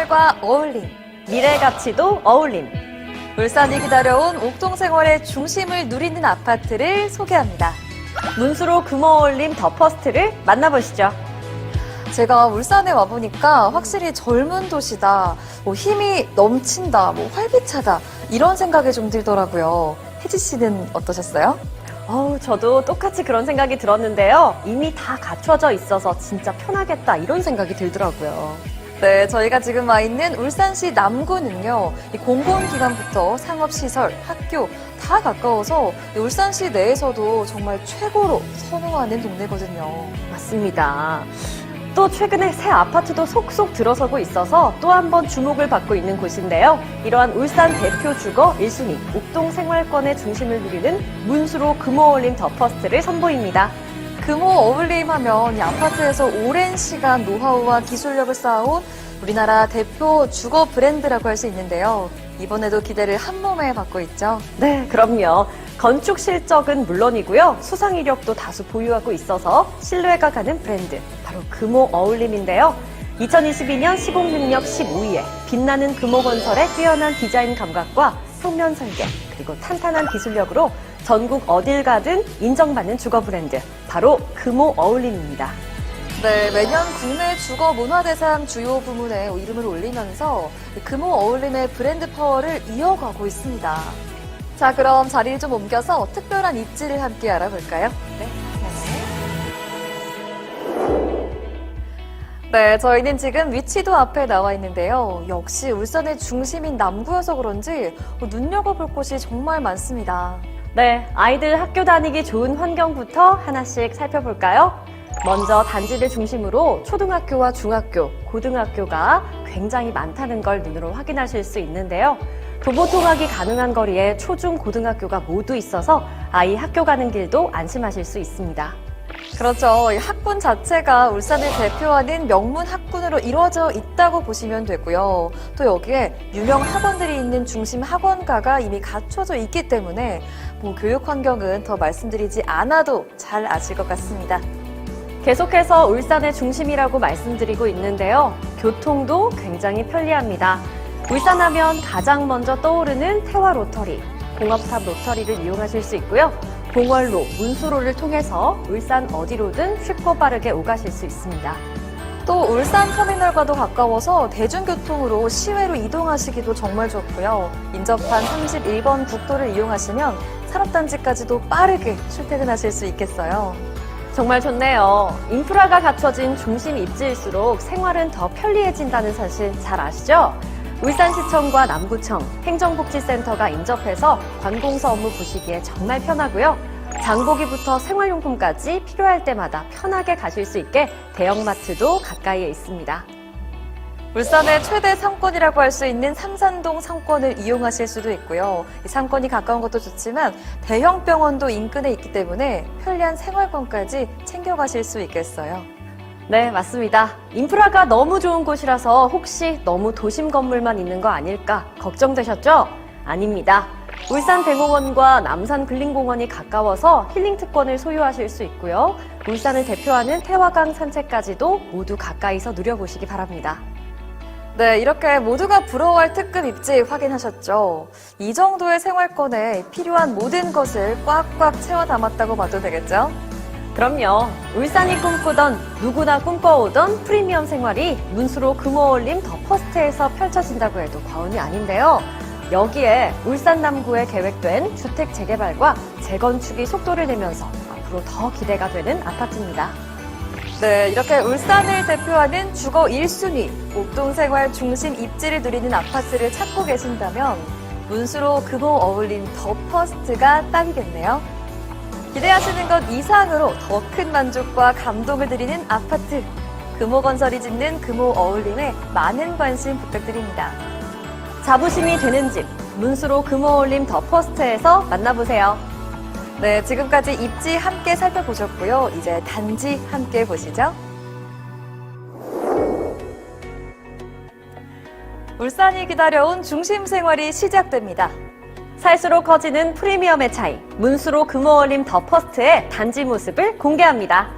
생활과 어울림. 미래 가치도 어울림. 울산이 기다려온 옥동 생활의 중심을 누리는 아파트를 소개합니다. 문수로 금호 어울림 더 퍼스트를 만나보시죠. 제가 울산에 와보니까 확실히 젊은 도시다, 뭐 힘이 넘친다, 뭐 활기차다, 이런 생각이 좀 들더라고요. 혜지 씨는 어떠셨어요? 어우, 저도 똑같이 그런 생각이 들었는데요. 이미 다 갖춰져 있어서 진짜 편하겠다 이런 생각이 들더라고요. 네, 저희가 지금 와 있는 울산시 남구는요, 이 공공기관부터 상업시설, 학교 다 가까워서 이 울산시 내에서도 정말 최고로 선호하는 동네거든요. 맞습니다. 또 최근에 새 아파트도 속속 들어서고 있어서 또 한 번 주목을 받고 있는 곳인데요. 이러한 울산 대표 주거 1순위 옥동 생활권의 중심을 누리는 문수로 금호올림 더 퍼스트를 선보입니다. 금호 어울림 하면 이 아파트에서 오랜 시간 노하우와 기술력을 쌓아온 우리나라 대표 주거 브랜드라고 할 수 있는데요. 이번에도 기대를 한 몸에 받고 있죠. 네, 그럼요. 건축 실적은 물론이고요. 수상 이력도 다수 보유하고 있어서 신뢰가 가는 브랜드, 바로 금호 어울림인데요. 2022년 시공 능력 15위에 빛나는 금호 건설의 뛰어난 디자인 감각과 평면 설계, 그리고 탄탄한 기술력으로 전국 어딜 가든 인정받는 주거 브랜드, 바로 금호 어울림입니다. 네, 매년 국내 주거 문화대상 주요 부문에 이름을 올리면서 금호 어울림의 브랜드 파워를 이어가고 있습니다. 자, 그럼 자리를 좀 옮겨서 특별한 입지를 함께 알아볼까요? 네. 네, 저희는 지금 위치도 앞에 나와 있는데요. 역시 울산의 중심인 남구여서 그런지 눈여겨볼 곳이 정말 많습니다. 네, 아이들 학교 다니기 좋은 환경부터 하나씩 살펴볼까요? 먼저 단지를 중심으로 초등학교와 중학교, 고등학교가 굉장히 많다는 걸 눈으로 확인하실 수 있는데요. 도보 통학이 가능한 거리에 초중 고등학교가 모두 있어서 아이 학교 가는 길도 안심하실 수 있습니다. 그렇죠. 이 학군 자체가 울산을 대표하는 명문 학군으로 이루어져 있다고 보시면 되고요. 또 여기에 유명 학원들이 있는 중심 학원가가 이미 갖춰져 있기 때문에 뭐 교육 환경은 더 말씀드리지 않아도 잘 아실 것 같습니다. 계속해서 울산의 중심이라고 말씀드리고 있는데요. 교통도 굉장히 편리합니다. 울산하면 가장 먼저 떠오르는 태화 로터리, 공업탑 로터리를 이용하실 수 있고요. 봉월로, 문수로를 통해서 울산 어디로든 쉽고 빠르게 오가실 수 있습니다. 또 울산 터미널과도 가까워서 대중교통으로 시외로 이동하시기도 정말 좋고요. 인접한 31번 국도를 이용하시면 산업단지까지도 빠르게 출퇴근하실 수 있겠어요. 정말 좋네요. 인프라가 갖춰진 중심 입지일수록 생활은 더 편리해진다는 사실 잘 아시죠? 울산시청과 남구청, 행정복지센터가 인접해서 관공서 업무 보시기에 정말 편하고요. 장보기부터 생활용품까지 필요할 때마다 편하게 가실 수 있게 대형마트도 가까이에 있습니다. 울산의 최대 상권이라고 할 수 있는 삼산동 상권을 이용하실 수도 있고요. 이 상권이 가까운 것도 좋지만 대형 병원도 인근에 있기 때문에 편리한 생활권까지 챙겨가실 수 있겠어요. 네, 맞습니다. 인프라가 너무 좋은 곳이라서 혹시 너무 도심 건물만 있는 거 아닐까 걱정되셨죠? 아닙니다. 울산 대공원과 남산 근린공원이 가까워서 힐링 특권을 소유하실 수 있고요. 울산을 대표하는 태화강 산책까지도 모두 가까이서 누려보시기 바랍니다. 네, 이렇게 모두가 부러워할 특급 입지 확인하셨죠? 이 정도의 생활권에 필요한 모든 것을 꽉꽉 채워 담았다고 봐도 되겠죠? 그럼요. 울산이 꿈꾸던 누구나 꿈꿔오던 프리미엄 생활이 문수로 금호올림 더 퍼스트에서 펼쳐진다고 해도 과언이 아닌데요. 여기에 울산 남구에 계획된 주택 재개발과 재건축이 속도를 내면서 앞으로 더 기대가 되는 아파트입니다. 네, 이렇게 울산을 대표하는 주거 1순위, 옥동생활 중심 입지를 누리는 아파트를 찾고 계신다면 문수로 금호 어울린 더 퍼스트가 딱이겠네요. 기대하시는 것 이상으로 더 큰 만족과 감동을 드리는 아파트. 금호건설이 짓는 금호 어울림에 많은 관심 부탁드립니다. 자부심이 되는 집, 문수로 금호올림 더 퍼스트에서 만나보세요. 네, 지금까지 입지 함께 살펴보셨고요. 이제 단지 함께 보시죠. 울산이 기다려온 중심 생활이 시작됩니다. 살수록 커지는 프리미엄의 차이, 문수로 금호올림 더 퍼스트의 단지 모습을 공개합니다.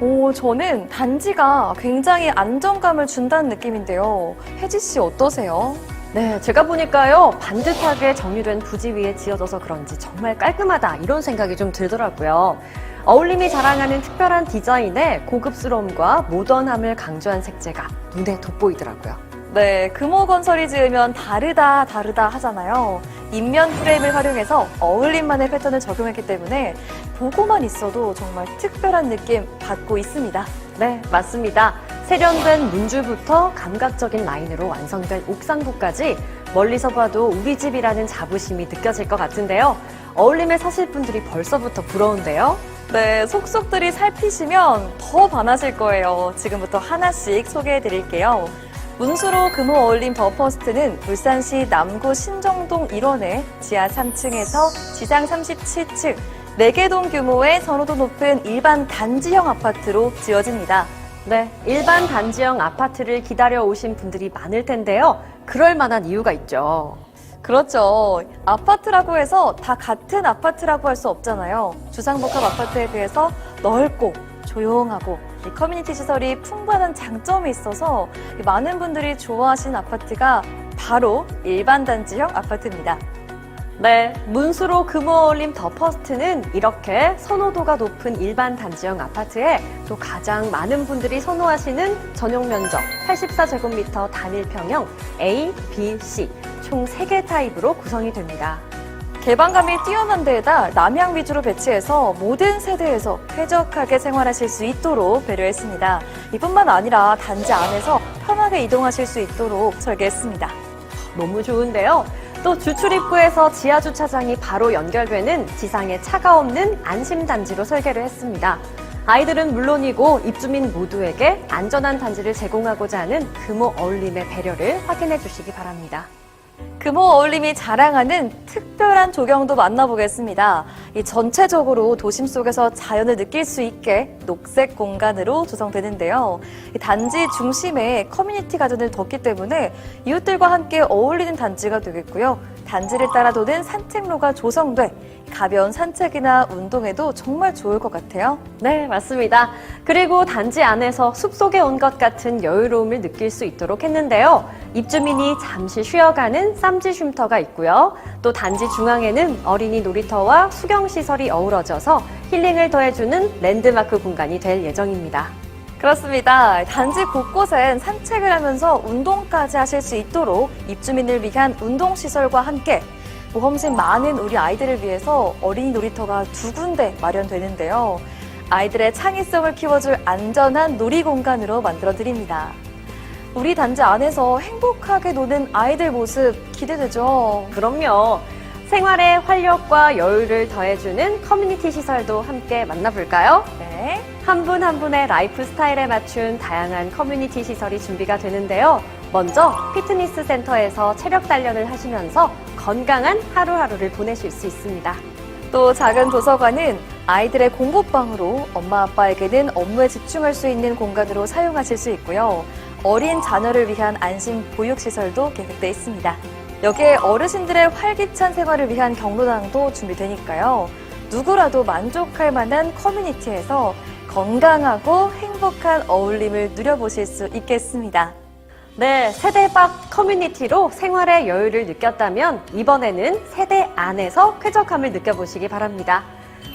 오, 저는 단지가 굉장히 안정감을 준다는 느낌인데요. 혜지 씨 어떠세요? 네, 제가 보니까요, 반듯하게 정리된 부지 위에 지어져서 그런지 정말 깔끔하다, 이런 생각이 좀 들더라고요. 어울림이 자랑하는 특별한 디자인에 고급스러움과 모던함을 강조한 색재가 눈에 돋보이더라고요. 네, 금호건설이 지으면 다르다, 다르다 하잖아요. 인면 프레임을 활용해서 어울림만의 패턴을 적용했기 때문에 보고만 있어도 정말 특별한 느낌 받고 있습니다. 네, 맞습니다. 세련된 문줄부터 감각적인 라인으로 완성된 옥상부까지 멀리서 봐도 우리 집이라는 자부심이 느껴질 것 같은데요. 어울림에 사실 분들이 벌써부터 부러운데요. 네, 속속들이 살피시면 더 반하실 거예요. 지금부터 하나씩 소개해 드릴게요. 문수로 금호 어울림 더 퍼스트는 울산시 남구 신정동 1원에 지하 3층에서 지상 37층, 4개 동 규모의 선호도 높은 일반 단지형 아파트로 지어집니다. 네, 일반 단지형 아파트를 기다려 오신 분들이 많을 텐데요. 그럴 만한 이유가 있죠. 그렇죠. 아파트라고 해서 다 같은 아파트라고 할 수 없잖아요. 주상복합 아파트에 비해서 넓고 조용하고 이 커뮤니티 시설이 풍부한 장점이 있어서 많은 분들이 좋아하시는 아파트가 바로 일반 단지형 아파트입니다. 네, 문수로 금호 어울림 더 퍼스트는 이렇게 선호도가 높은 일반 단지형 아파트에 또 가장 많은 분들이 선호하시는 전용 면적 84제곱미터 단일 평형 A, B, C 총 3개 타입으로 구성이 됩니다. 개방감이 뛰어난 데에다 남향 위주로 배치해서 모든 세대에서 쾌적하게 생활하실 수 있도록 배려했습니다. 이뿐만 아니라 단지 안에서 편하게 이동하실 수 있도록 설계했습니다. 너무 좋은데요. 또 주출 입구에서 지하 주차장이 바로 연결되는 지상에 차가 없는 안심 단지로 설계를 했습니다. 아이들은 물론이고 입주민 모두에게 안전한 단지를 제공하고자 하는 금호 어울림의 배려를 확인해 주시기 바랍니다. 금호 어울림이 자랑하는 특별한 조경도 만나보겠습니다. 이 전체적으로 도심 속에서 자연을 느낄 수 있게 녹색 공간으로 조성되는데요. 이 단지 중심에 커뮤니티 가든을 뒀기 때문에 이웃들과 함께 어울리는 단지가 되겠고요. 단지를 따라 도는 산책로가 조성돼 가벼운 산책이나 운동에도 정말 좋을 것 같아요. 네, 맞습니다. 그리고 단지 안에서 숲속에 온 것 같은 여유로움을 느낄 수 있도록 했는데요. 입주민이 잠시 쉬어가는 쌈지 쉼터가 있고요. 또 단지 중앙에는 어린이 놀이터와 수경시설이 어우러져서 힐링을 더해주는 랜드마크 공간이 될 예정입니다. 그렇습니다. 단지 곳곳엔 산책을 하면서 운동까지 하실 수 있도록 입주민을 위한 운동시설과 함께 모험심 많은 우리 아이들을 위해서 어린이 놀이터가 두 군데 마련되는데요. 아이들의 창의성을 키워줄 안전한 놀이 공간으로 만들어 드립니다. 우리 단지 안에서 행복하게 노는 아이들 모습 기대되죠? 그럼요. 생활의 활력과 여유를 더해주는 커뮤니티 시설도 함께 만나볼까요? 네. 한 분 한 분의 라이프 스타일에 맞춘 다양한 커뮤니티 시설이 준비가 되는데요. 먼저 피트니스 센터에서 체력 단련을 하시면서 건강한 하루하루를 보내실 수 있습니다. 또 작은 도서관은 아이들의 공부방으로 엄마 아빠에게는 업무에 집중할 수 있는 공간으로 사용하실 수 있고요. 어린 자녀를 위한 안심 보육시설도 계획돼 있습니다. 여기에 어르신들의 활기찬 생활을 위한 경로당도 준비되니까요. 누구라도 만족할 만한 커뮤니티에서 건강하고 행복한 어울림을 누려보실 수 있겠습니다. 네, 세대 밖 커뮤니티로 생활의 여유를 느꼈다면 이번에는 세대 안에서 쾌적함을 느껴보시기 바랍니다.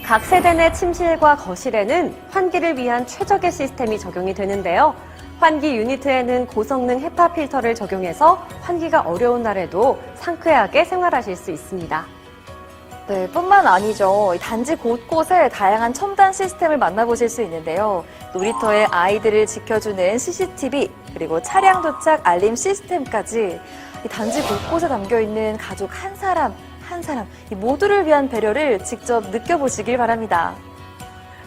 각 세대 내 침실과 거실에는 환기를 위한 최적의 시스템이 적용이 되는데요. 환기 유니트에는 고성능 헤파 필터를 적용해서 환기가 어려운 날에도 상쾌하게 생활하실 수 있습니다. 네, 뿐만 아니죠. 이 단지 곳곳에 다양한 첨단 시스템을 만나보실 수 있는데요. 놀이터에 아이들을 지켜주는 CCTV, 그리고 차량 도착 알림 시스템까지 이 단지 곳곳에 담겨 있는 가족 한 사람, 한 사람, 이 모두를 위한 배려를 직접 느껴보시길 바랍니다.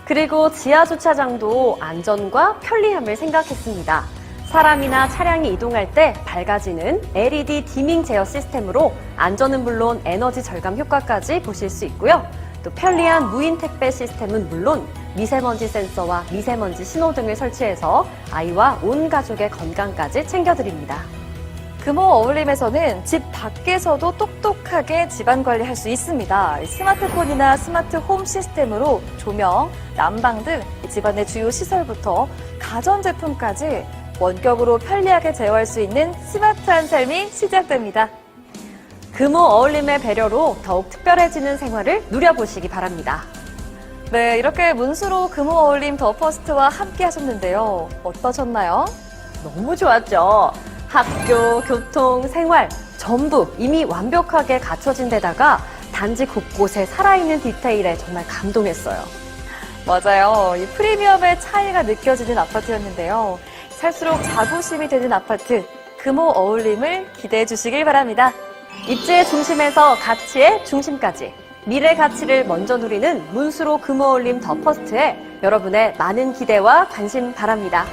그리고 지하 주차장도 안전과 편리함을 생각했습니다. 사람이나 차량이 이동할 때 밝아지는 LED 디밍 제어 시스템으로 안전은 물론 에너지 절감 효과까지 보실 수 있고요. 또 편리한 무인 택배 시스템은 물론 미세먼지 센서와 미세먼지 신호 등을 설치해서 아이와 온 가족의 건강까지 챙겨드립니다. 금호 어울림에서는 집 밖에서도 똑똑하게 집안 관리할 수 있습니다. 스마트폰이나 스마트 홈 시스템으로 조명, 난방 등 집안의 주요 시설부터 가전제품까지 원격으로 편리하게 제어할 수 있는 스마트한 삶이 시작됩니다. 금호 어울림의 배려로 더욱 특별해지는 생활을 누려보시기 바랍니다. 네, 이렇게 문수로 금호 어울림 더 퍼스트와 함께 하셨는데요. 어떠셨나요? 너무 좋았죠. 학교, 교통, 생활 전부 이미 완벽하게 갖춰진 데다가 단지 곳곳에 살아있는 디테일에 정말 감동했어요. 맞아요. 이 프리미엄의 차이가 느껴지는 아파트였는데요. 살수록 자부심이 되는 아파트, 금호 어울림을 기대해 주시길 바랍니다. 입지의 중심에서 가치의 중심까지 미래 가치를 먼저 누리는 문수로 금호올림 더 퍼스트에 여러분의 많은 기대와 관심 바랍니다.